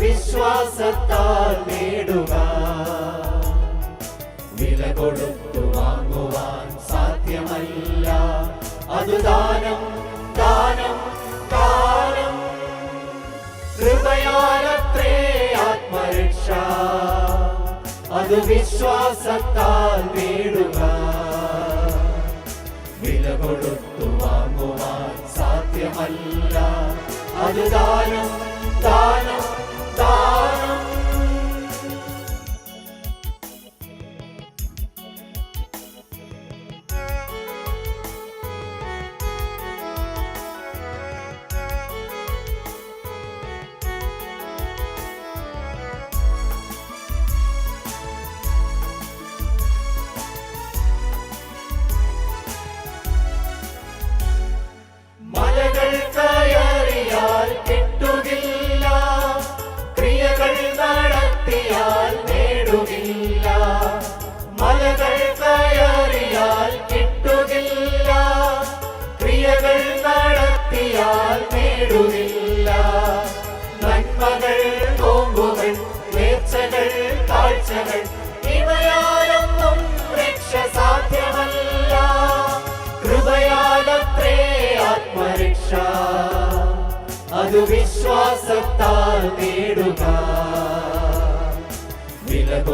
വിശ്വാസത്താൽ നേടുക. വില കൊടുത്തു വാങ്ങുവാൻ സാധ്യമല്ല. അത് ദാനം ദാനം ദാനം. കൃപയാലത്രേ ആത്മരക്ഷ. അത് വിശ്വാസത്താൽ നേടുക. വില കൊടുത്തു വാങ്ങുവാൻ സാധ്യമല്ല. അത് ദാനം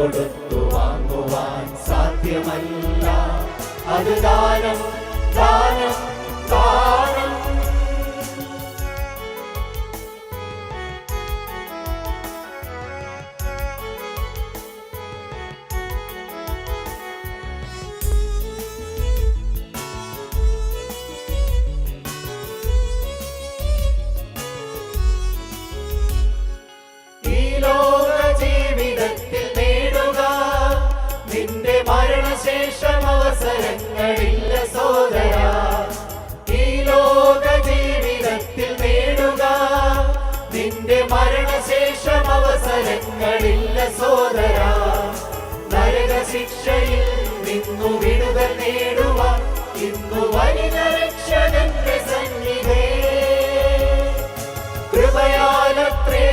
കൊടുത്തു വാങ്ങുവാൻ സാധ്യമല്ല. അത് ദാനം ദാനം ദാനം. ജീവിതത്തിൽ അവസരങ്ങളില്ല സോദര നരക ശിക്ഷയിൽ നിന്നു വിടുതൽ നേടുവാൻ ഇന്നു വലിയ രക്ഷകന്റെ സന്നിധേ. കൃപയാലത്രേ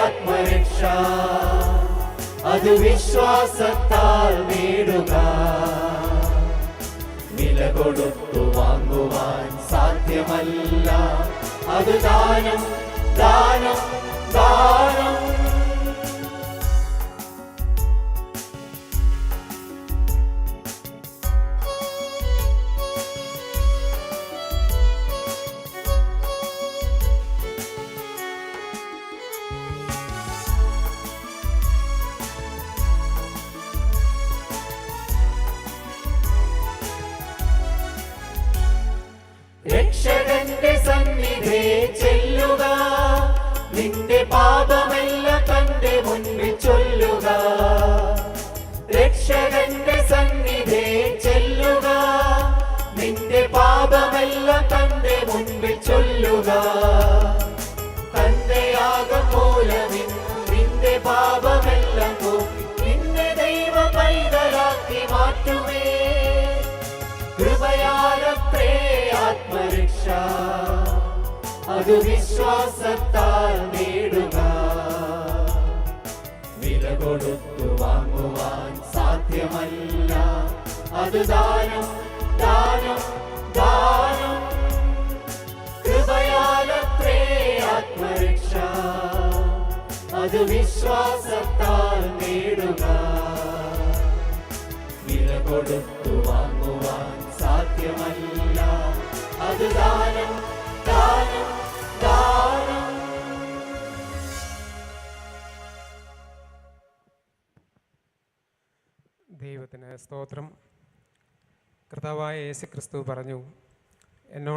ആത്മരക്ഷ അത് വിശ്വാസത്താൽ നേടുക. വില കൊടുത്തു വാങ്ങുവാൻ സാധ്യമല്ല അത് ദാനം ദാനം ദാനം. രക്ഷകന്റെ സന്നിധേ ചെല്ലുക അത് വിശ്വാസത്താൽ നേടുക. വില കൊടുത്തു വാങ്ങുവാൻ സാധ്യമല്ല. അത് ദാനം ദാനം ദാനം. കൃപയാലത്രേ ആത്മരക്ഷ. അത് വിശ്വാസത്താൽ നേടുക. വില കൊടുത്തു വാങ്ങുവാൻ സാധ്യമല്ല. അത് ദാനം ദൈവത്തിന് സ്തോത്രം. കർത്താവായ യേശു ക്രിസ്തു പറഞ്ഞു എന്നോട്